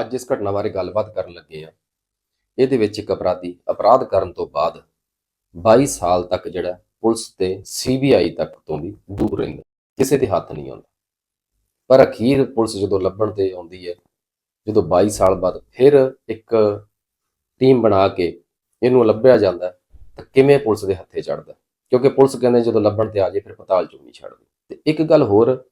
ਅੱਜ ਇਸ ਘਟਨਾ ਬਾਰੇ ਗੱਲਬਾਤ ਕਰਨ ਲੱਗੇ ਆ ਇਹਦੇ ਵਿੱਚ ਇੱਕ ਅਪਰਾਧੀ ਅਪਰਾਧ ਕਰਨ ਤੋਂ ਬਾਅਦ 22 ਸਾਲ ਤੱਕ ਜਿਹੜਾ ਪੁਲਿਸ ਤੇ ਸੀਬੀਆਈ ਤੱਕ ਤੋਂ ਵੀ ਦੂਰ ਰਹਿੰਦਾ। ਕਿਸੇ ਦੇ ਹੱਥ ਨਹੀਂ ਆਉਂਦਾ। ਪਰ ਅਖੀਰ ਪੁਲਿਸ ਜਦੋਂ ਲੱਭਣ ਤੇ ਆਉਂਦੀ ਹੈ, ਜਦੋਂ 22 ਸਾਲ ਬਾਅਦ ਫਿਰ ਇੱਕ ਟੀਮ ਬਣਾ ਕੇ ਇਹਨੂੰ ਲੱਭਿਆ ਜਾਂਦਾ, ਤਾਂ ਕਿਵੇਂ ਪੁਲਿਸ ਦੇ ਹੱਥੇ ਚੜਦਾ ਕਿਉਂਕਿ ਪੁਲਿਸ ਕਹਿੰਦੇ ਜਦੋਂ ਲੱਭਣ ਤੇ ਆ ਜੇ ਫਿਰ ਪਤਾਲ ਚੋਂ ਨਹੀਂ ਛੱਡਦੀ। ਤੇ ਇੱਕ ਗੱਲ ਹੋਰ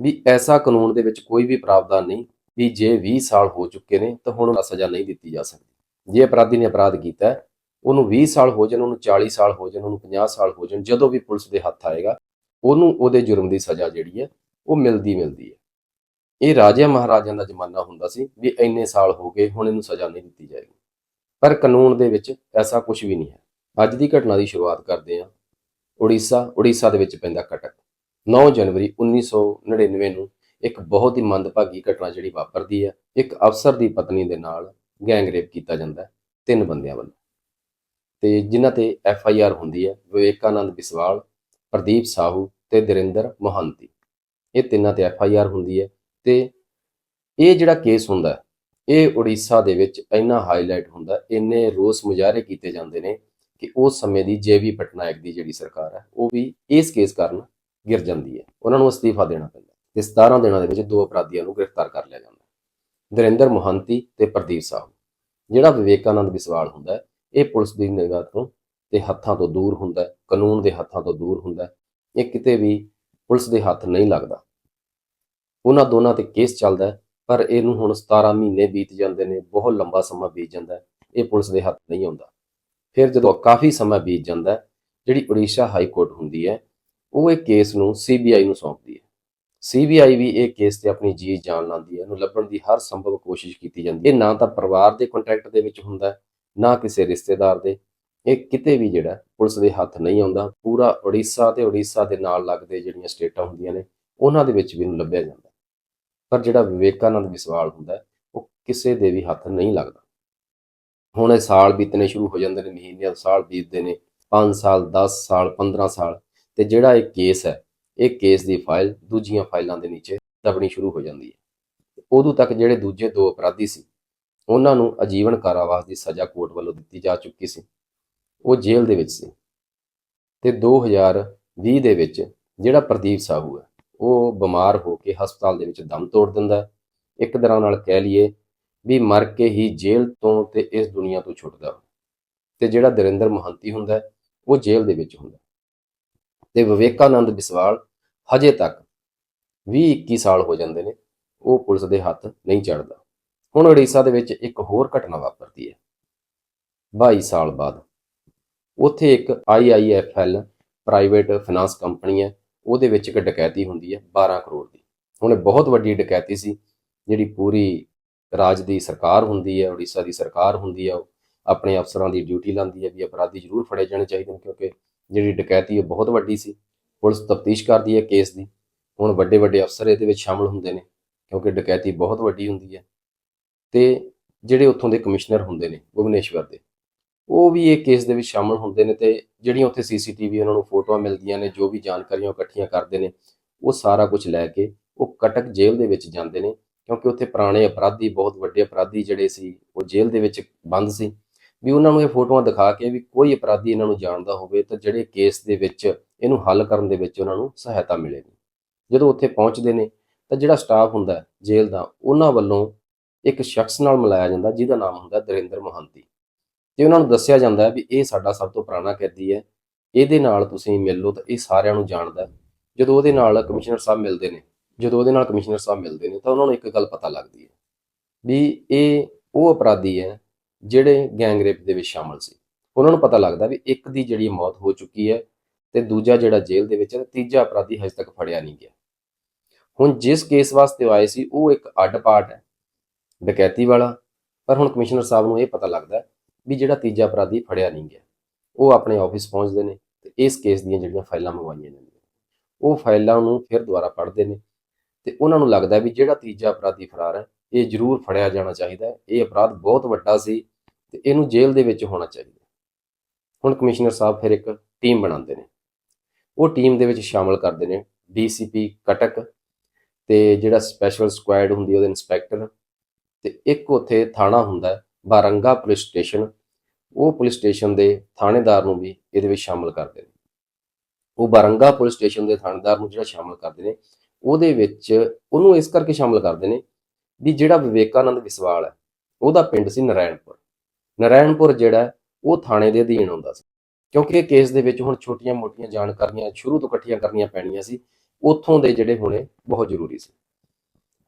ਵੀ ਐਸਾ ਕਾਨੂੰਨ ਦੇ ਵਿੱਚ ਕੋਈ ਵੀ ਪ੍ਰਾਵਧਾਨ ਨਹੀਂ ਵੀ ਜੇ 20 ਸਾਲ ਹੋ ਚੁੱਕੇ ਨੇ ਤਾਂ ਹੁਣ ਉਹਨੂੰ ਸਜ਼ਾ ਨਹੀਂ ਦਿੱਤੀ ਜਾ ਸਕਦੀ। ਜੇ ਅਪਰਾਧੀ ਨੇ ਅਪਰਾਧ ਕੀਤਾ ਉਹਨੂੰ 20 ਸਾਲ ਹੋ ਜਾਣ, ਉਹਨੂੰ 40 ਸਾਲ ਹੋ ਜਾਣ, ਉਹਨੂੰ 50 ਸਾਲ ਹੋ ਜਾਣ, ਜਦੋਂ ਵੀ ਪੁਲਿਸ ਦੇ ਹੱਥ ਆਏਗਾ, ਉਹਨੂੰ ਉਹਦੇ ਜੁਰਮ ਦੀ ਸਜ਼ਾ ਜਿਹੜੀ ਹੈ, ਉਹ ਮਿਲਦੀ ਮਿਲਦੀ ਹੈ। ਇਹ ਰਾਜਿਆਂ ਮਹਾਰਾਜਿਆਂ ਦਾ ਜ਼ਮਾਨਾ ਹੁੰਦਾ ਸੀ ਵੀ ਇੰਨੇ ਸਾਲ ਹੋ ਗਏ, ਹੁਣ ਇਹਨੂੰ ਸਜ਼ਾ ਨਹੀਂ ਦਿੱਤੀ ਜਾਏਗੀ। ਪਰ ਕਾਨੂੰਨ ਦੇ ਵਿੱਚ ਐਸਾ ਕੁਝ ਵੀ ਨਹੀਂ ਹੈ। ਅੱਜ ਦੀ ਘਟਨਾ ਦੀ ਸ਼ੁਰੂਆਤ ਕਰਦੇ ਹਾਂ। ਉੜੀਸਾ ਉੜੀਸਾ ਦੇ ਵਿੱਚ ਪੈਂਦਾ ਕਟਕ। 9 ਜਨਵਰੀ 1999 ਨੂੰ ਇੱਕ ਬਹੁਤ ਹੀ ਮੰਦਭਾਗੀ ਘਟਨਾ ਜਿਹੜੀ ਵਾਪਰਦੀ ਹੈ ਇੱਕ ਅਫਸਰ ਦੀ ਪਤਨੀ ਦੇ ਨਾਲ ਗੈਂਗਰੇਪ ਕੀਤਾ ਜਾਂਦਾ ਹੈ, ਤਿੰਨ ਬੰਦਿਆਂ ਵੱਲੋਂ। ਤੇ ਜਿਨ੍ਹਾਂ ਤੇ ਐਫ ਆਈ ਆਰ ਹੁੰਦੀ ਹੈ, ਵਿਵੇਕਾਨੰਦ ਬਿਸਵਾਲ, ਪ੍ਰਦੀਪ ਸਾਹੂ ਤੇ ਦਰਿੰਦਰ ਮੋਹੰਤੀ। ਇਹ ਤਿੰਨਾਂ ਤੇ ਐਫ ਆਈ ਆਰ ਹੁੰਦੀ ਹੈ ਤੇ ਇਹ ਜਿਹੜਾ ਕੇਸ ਹੁੰਦਾ ਇਹ ਉੜੀਸਾ ਦੇ ਵਿੱਚ ਇੰਨਾ ਹਾਈਲਾਈਟ ਹੁੰਦਾ ਇੰਨੇ ਰੋਸ ਮੁਜ਼ਾਹਰੇ ਕੀਤੇ ਜਾਂਦੇ ਨੇ ਕਿ ਉਸ ਸਮੇਂ ਦੀ ਜੇਵੀ ਪਟਨਾਇਕ ਦੀ ਜਿਹੜੀ ਸਰਕਾਰ ਹੈ, ਉਹ ਵੀ ਇਸ ਕੇਸ ਕਾਰਨ ਗਿਰ ਜਾਂਦੀ ਹੈ। ਉਹਨਾਂ ਨੂੰ ਅਸਤੀਫਾ ਦੇਣਾ ਪੈਂਦਾ ਤੇ 17 ਦਿਨਾਂ ਦੇ ਵਿੱਚ ਦੋ ਅਪਰਾਧੀਆਂ ਨੂੰ ਗ੍ਰਿਫਤਾਰ ਕਰ ਲਿਆ ਜਾਂਦਾ ਹੈ। ਦਰਿੰਦਰ ਮੋਹੰਤੀ ਤੇ ਪ੍ਰਦੀਪ ਸਾਹੂ। ਜਿਹੜਾ ਵਿਵੇਕਾਨੰਦ ਬਿਸਵਾਲ ਹੁੰਦਾ ਹੈ, ਇਹ ਪੁਲਿਸ ਦੀ ਨਿਗਾਹ ਤੋਂ ਤੇ ਹੱਥਾਂ ਤੋਂ ਦੂਰ ਹੁੰਦਾ ਹੈ, ਕਾਨੂੰਨ ਦੇ ਹੱਥਾਂ ਤੋਂ ਦੂਰ ਹੁੰਦਾ ਹੈ। ਇਹ ਕਿਤੇ ਵੀ ਪੁਲਿਸ ਦੇ ਹੱਥ ਨਹੀਂ ਲੱਗਦਾ। ਉਹਨਾਂ ਦੋਨਾਂ ਤੇ ਕੇਸ ਚੱਲਦਾ ਪਰ ਇਹਨੂੰ ਹੁਣ 17 ਮਹੀਨੇ ਬੀਤ ਜਾਂਦੇ ਨੇ, ਬਹੁਤ ਲੰਬਾ ਸਮਾਂ ਬੀਤ ਜਾਂਦਾ ਇਹ ਪੁਲਿਸ ਦੇ ਹੱਥ ਨਹੀਂ ਆਉਂਦਾ। ਫਿਰ ਜਦੋਂ ਕਾਫੀ ਸਮਾਂ ਬੀਤ ਜਾਂਦਾ ਜਿਹੜੀ ਉੜੀਸਾ ਹਾਈ ਕੋਰਟ ਹੁੰਦੀ ਹੈ, ਉਹ ਇਹ ਕੇਸ ਨੂੰ ਸੀਬੀਆਈ ਨੂੰ ਸੌਂਪਦੀ ਹੈ। ਸੀਬੀਆਈ ਵੀ ਇਹ ਕੇਸ ਤੇ ਆਪਣੀ ਜੀ ਜਾਨ ਲਾਉਂਦੀ ਹੈ, ਇਹਨੂੰ ਲੱਭਣ ਦੀ ਹਰ ਸੰਭਵ ਕੋਸ਼ਿਸ਼ ਕੀਤੀ ਜਾਂਦੀ ਹੈ। ਨਾ ਤਾਂ ਪਰਿਵਾਰ ਦੇ ਕੰਟੈਕਟ ਦੇ ਵਿੱਚ ਹੁੰਦਾ ਨਾ ਕਿਸੇ ਰਿਸ਼ਤੇਦਾਰ ਦੇ। ਇਹ ਕਿਤੇ ਵੀ ਜਿਹੜਾ ਪੁਲਿਸ ਦੇ ਹੱਥ ਨਹੀਂ ਆਉਂਦਾ। ਪੂਰਾ ਉੜੀਸਾ ਤੇ ਉੜੀਸਾ ਦੇ ਨਾਲ ਲੱਗਦੇ ਜਿਹੜੀਆਂ ਸਟੇਟਾਂ ਹੁੰਦੀਆਂ ਨੇ, ਉਹਨਾਂ ਦੇ ਵਿੱਚ ਵੀ ਇਹਨੂੰ ਲੱਭਿਆ ਜਾਂਦਾ ਪਰ ਜਿਹੜਾ ਵਿਵੇਕਾਨੰਦ ਵਿਸਵਾਲ ਹੁੰਦਾ ਉਹ ਕਿਸੇ ਦੇ ਵੀ ਹੱਥ ਨਹੀਂ ਲੱਗਦਾ। ਹੁਣ ਇਹ ਸਾਲ ਬੀਤਨੇ ਸ਼ੁਰੂ ਹੋ ਜਾਂਦੇ ਨੇ, ਮਹੀਨੇ, ਸਾਲ ਬੀਤਦੇ ਨੇ 5 ਸਾਲ 10 ਸਾਲ 15 ਸਾਲ। ਤੇ ਜਿਹੜਾ ਇਹ ਕੇਸ ਹੈ ਇਹ ਕੇਸ ਦੀ ਫਾਈਲ ਦੂਜੀਆਂ ਫਾਈਲਾਂ ਦੇ ਨੀਚੇ ਦਬਣੀ ਸ਼ੁਰੂ ਹੋ ਜਾਂਦੀ ਹੈ। ਉਦੋਂ ਤੱਕ ਜਿਹੜੇ ਦੂਜੇ ਦੋ ਅਪਰਾਧੀ ਸੀ, ਉਹਨਾਂ ਨੂੰ ਆਜੀਵਨ ਕਾਰਾਵਾਸ ਦੀ ਸਜ਼ਾ ਕੋਰਟ ਵੱਲੋਂ ਦਿੱਤੀ ਜਾ ਚੁੱਕੀ ਸੀ। ਉਹ ਜੇਲ੍ਹ ਦੇ ਵਿੱਚ ਸੀ ਤੇ 2020 ਦੇ ਵਿੱਚ ਜਿਹੜਾ ਪ੍ਰਦੀਪ ਸਾਹੂ ਹੈ, ਉਹ ਬਿਮਾਰ ਹੋ ਕੇ ਹਸਪਤਾਲ ਦੇ ਵਿੱਚ ਦਮ ਤੋੜ ਦਿੰਦਾ ਇੱਕ ਤਰ੍ਹਾਂ ਨਾਲ ਕਹਿ ਲਈਏ ਵੀ ਮਰ ਕੇ ਹੀ ਜੇਲ੍ਹ ਤੋਂ ਤੇ ਇਸ ਦੁਨੀਆ ਤੋਂ ਛੁੱਟਦਾ ਹੈ। ਤੇ ਜਿਹੜਾ ਦਰਿੰਦਰ ਮਹੰਤੀ ਹੁੰਦਾ ਉਹ ਜੇਲ੍ਹ ਦੇ ਵਿੱਚ ਹੁੰਦਾ ਤੇ ਵਿਵੇਕਾਨੰਦ ਬਿਸਵਾਲ ਹਜੇ ਤੱਕ 20-21 ਸਾਲ ਹੋ ਜਾਂਦੇ ਨੇ, ਉਹ ਪੁਲਿਸ ਦੇ ਹੱਥ ਨਹੀਂ ਚੜਦਾ ਹੁਣ ਉੜੀਸਾ ਦੇ ਵਿੱਚ ਇੱਕ ਹੋਰ ਘਟਨਾ ਵਾਪਰਦੀ ਹੈ। 22 ਸਾਲ ਬਾਅਦ ਉੱਥੇ ਇੱਕ IIFL ਪ੍ਰਾਈਵੇਟ ਫਾਈਨਾਂਸ ਕੰਪਨੀ ਹੈ, ਉਹਦੇ ਵਿੱਚ ਇੱਕ ਡਕੈਤੀ ਹੁੰਦੀ ਹੈ 12 ਕਰੋੜ ਦੀ। ਹੁਣ ਬਹੁਤ ਵੱਡੀ ਡਕੈਤੀ ਸੀ, ਜਿਹੜੀ ਪੂਰੀ ਰਾਜ ਦੀ ਸਰਕਾਰ ਹੁੰਦੀ ਹੈ, ਉੜੀਸਾ ਦੀ ਸਰਕਾਰ ਹੁੰਦੀ ਹੈ, ਉਹ ਆਪਣੇ ਅਫਸਰਾਂ ਦੀ ਡਿਊਟੀ ਲਾਉਂਦੀ ਹੈ ਵੀ ਅਪਰਾਧੀ ਜ਼ਰੂਰ ਫੜੇ ਜਾਣੇ ਚਾਹੀਦੇ ਨੇ, ਕਿਉਂਕਿ ਜਿਹੜੀ ਡਕੈਤੀ ਉਹ ਬਹੁਤ ਵੱਡੀ ਸੀ। ਪੁਲਿਸ ਤਫਤੀਸ਼ ਕਰਦੀ ਹੈ ਕੇਸ ਦੀ। ਹੁਣ ਵੱਡੇ ਵੱਡੇ ਅਫਸਰ ਇਹਦੇ ਵਿੱਚ ਸ਼ਾਮਲ ਹੁੰਦੇ ਨੇ, ਕਿਉਂਕਿ ਡਕੈਤੀ ਬਹੁਤ ਵੱਡੀ ਹੁੰਦੀ ਹੈ। ਤੇ ਜਿਹੜੇ ਉੱਥੋਂ ਦੇ ਕਮਿਸ਼ਨਰ ਹੁੰਦੇ ਨੇ, ਭੁਵਨੇਸ਼ਵਰ ਦੇ, ਉਹ ਵੀ ਇਹ ਕੇਸ ਦੇ ਵਿੱਚ ਸ਼ਾਮਲ ਹੁੰਦੇ ਨੇ ਤੇ ਜਿਹੜੀਆਂ ਉੱਥੇ ਸੀਸੀਟੀਵੀ ਉਹਨਾਂ ਨੂੰ ਫੋਟੋਆਂ ਮਿਲਦੀਆਂ ਨੇ, ਜੋ ਵੀ ਜਾਣਕਾਰੀਆਂ ਇਕੱਠੀਆਂ ਕਰਦੇ ਨੇ, ਉਹ ਸਾਰਾ ਕੁਝ ਲੈ ਕੇ ਉਹ ਕਟਕ ਜੇਲ੍ਹ ਦੇ ਵਿੱਚ ਜਾਂਦੇ ਨੇ, ਕਿਉਂਕਿ ਉੱਥੇ ਪੁਰਾਣੇ ਅਪਰਾਧੀ, ਬਹੁਤ ਵੱਡੇ ਅਪਰਾਧੀ ਜਿਹੜੇ ਸੀ, ਉਹ ਜੇਲ੍ਹ ਦੇ ਵਿੱਚ ਬੰਦ ਸੀ। ਵੀ ਉਹਨਾਂ ਨੂੰ ਇਹ ਫੋਟੋਆਂ ਦਿਖਾ ਕੇ ਵੀ ਕੋਈ ਅਪਰਾਧੀ ਇਹਨਾਂ ਨੂੰ ਜਾਣਦਾ ਹੋਵੇ ਤਾਂ ਜਿਹੜੇ ਕੇਸ ਦੇ ਵਿੱਚ ਇਹਨੂੰ ਹੱਲ ਕਰਨ ਦੇ ਵਿੱਚ ਉਹਨਾਂ ਨੂੰ ਸਹਾਇਤਾ ਮਿਲੇਗੀ। ਜਦੋਂ ਉੱਥੇ ਪਹੁੰਚਦੇ ਨੇ ਤਾਂ ਜਿਹੜਾ ਸਟਾਫ ਹੁੰਦਾ ਜੇਲ੍ਹ ਦਾ, ਉਹਨਾਂ ਵੱਲੋਂ ਇੱਕ ਸ਼ਖਸ ਨਾਲ ਮਿਲਾਇਆ ਜਾਂਦਾ ਜਿਹਦਾ ਨਾਮ ਹੁੰਦਾ ਦਰਿੰਦਰ ਮਹੰਤੀ। ਤੇ ਉਹਨਾਂ ਨੂੰ ਦੱਸਿਆ ਜਾਂਦਾ ਵੀ ਇਹ ਸਾਡਾ ਸਭ ਤੋਂ ਪੁਰਾਣਾ ਕੈਦੀ ਹੈ, ਇਹਦੇ ਨਾਲ ਤੁਸੀਂ ਮਿਲ ਲਓ ਤਾਂ ਇਹ ਸਾਰਿਆਂ ਨੂੰ ਜਾਣਦਾ ਜਦੋਂ ਉਹਦੇ ਨਾਲ ਕਮਿਸ਼ਨਰ ਸਾਹਿਬ ਮਿਲਦੇ ਨੇ, ਜਦੋਂ ਉਹਦੇ ਨਾਲ ਕਮਿਸ਼ਨਰ ਸਾਹਿਬ ਮਿਲਦੇ ਨੇ ਤਾਂ ਉਹਨਾਂ ਨੂੰ ਇੱਕ ਗੱਲ ਪਤਾ ਲੱਗਦੀ ਹੈ ਵੀ ਇਹ ਉਹ ਅਪਰਾਧੀ ਹੈ ਜਿਹੜੇ ਗੈਂਗ ਰੇਪ ਦੇ ਵਿੱਚ ਸ਼ਾਮਲ ਸੀ। ਉਹਨਾਂ ਨੂੰ ਪਤਾ ਲੱਗਦਾ ਵੀ ਇੱਕ ਦੀ ਜਿਹੜੀ ਮੌਤ ਹੋ ਚੁੱਕੀ ਹੈ ਤੇ ਦੂਜਾ ਜਿਹੜਾ ਜੇਲ੍ਹ ਦੇ ਵਿੱਚ ਹੈ, ਤੀਜਾ ਅਪਰਾਧੀ ਹਜੇ ਤੱਕ ਫੜਿਆ ਨਹੀਂ ਗਿਆ। ਹੁਣ ਜਿਸ ਕੇਸ ਵਾਸਤੇ ਉਹ ਆਏ ਸੀ, ਉਹ ਇੱਕ ਅੱਡ ਪਾਰਟ ਹੈ, ਡਕੈਤੀ ਵਾਲਾ। ਪਰ ਹੁਣ ਕਮਿਸ਼ਨਰ ਸਾਹਿਬ ਨੂੰ ਇਹ ਪਤਾ ਲੱਗਦਾ ਵੀ ਜਿਹੜਾ ਤੀਜਾ ਅਪਰਾਧੀ ਫੜਿਆ ਨਹੀਂ ਗਿਆ, ਉਹ ਆਪਣੇ ਆਫਿਸ ਪਹੁੰਚਦੇ ਨੇ ਤੇ ਇਸ ਕੇਸ ਦੀਆਂ ਜਿਹੜੀਆਂ ਫਾਈਲਾਂ ਮੰਗਵਾਈਆਂ ਜਾਂਦੀਆਂ ਉਹ ਫਾਈਲਾਂ ਨੂੰ ਫਿਰ ਦੁਬਾਰਾ ਪੜ੍ਹਦੇ ਨੇ ਤੇ ਉਹਨਾਂ ਨੂੰ ਲੱਗਦਾ ਵੀ ਜਿਹੜਾ ਤੀਜਾ ਅਪਰਾਧੀ ਫਰਾਰ ਹੈ, ਇਹ ਜ਼ਰੂਰ ਫੜਿਆ ਜਾਣਾ ਚਾਹੀਦਾ ਇਹ ਅਪਰਾਧ ਬਹੁਤ ਵੱਡਾ ਸੀ ਤੇ ਇਹਨੂੰ ਜੇਲ੍ਹ ਦੇ ਵਿੱਚ ਹੋਣਾ ਚਾਹੀਦਾ। ਹੁਣ ਕਮਿਸ਼ਨਰ ਸਾਹਿਬ ਫਿਰ ਇੱਕ ਟੀਮ ਬਣਾਉਂਦੇ ਨੇ। ਉਹ ਟੀਮ ਦੇ ਵਿੱਚ ਸ਼ਾਮਲ ਕਰਦੇ ਨੇ ਡੀਸੀਪੀ ਕਟਕ ਤੇ ਜਿਹੜਾ ਸਪੈਸ਼ਲ ਸਕੁਐਡ ਹੁੰਦੀ ਉਹਦੇ ਇੰਸਪੈਕਟਰ ਤੇ ਇੱਕ ਉੱਥੇ ਥਾਣਾ ਹੁੰਦਾ ਬਾਰੰਗਾ ਪੁਲਿਸ ਸਟੇਸ਼ਨ। ਉਹ ਪੁਲਿਸ ਸਟੇਸ਼ਨ ਦੇ ਥਾਣੇਦਾਰ ਨੂੰ ਵੀ ਇਹਦੇ ਵਿੱਚ ਸ਼ਾਮਲ ਕਰਦੇ ਨੇ। ਉਹ ਬਾਰੰਗਾ ਪੁਲਿਸ ਸਟੇਸ਼ਨ ਦੇ ਥਾਣੇਦਾਰ ਨੂੰ ਜਿਹੜਾ ਸ਼ਾਮਲ ਕਰਦੇ ਨੇ, ਉਹਦੇ ਵਿੱਚ ਉਹਨੂੰ ਇਸ ਕਰਕੇ ਸ਼ਾਮਲ ਕਰਦੇ ਨੇ ਵੀ ਜਿਹੜਾ ਵਿਵੇਕਾਨੰਦ ਵਿਸਵਾਲ ਹੈ, ਉਹਦਾ ਪਿੰਡ ਸੀ ਨਰਾਇਣਪੁਰ ਨਰਾਇਣਪੁਰ ਜਿਹੜਾ, ਉਹ ਥਾਣੇ ਦੇ ਅਧੀਨ ਆਉਂਦਾ ਸੀ। ਕਿਉਂਕਿ ਇਹ ਕੇਸ ਦੇ ਵਿੱਚ ਹੁਣ ਛੋਟੀਆਂ-ਮੋਟੀਆਂ ਜਾਣਕਾਰੀਆਂ ਸ਼ੁਰੂ ਤੋਂ ਇਕੱਠੀਆਂ ਕਰਨੀਆਂ ਪੈਣੀਆਂ ਸੀ, ਉੱਥੋਂ ਦੇ ਜਿਹੜੇ ਹੋਣੇ ਬਹੁਤ ਜ਼ਰੂਰੀ ਸੀ।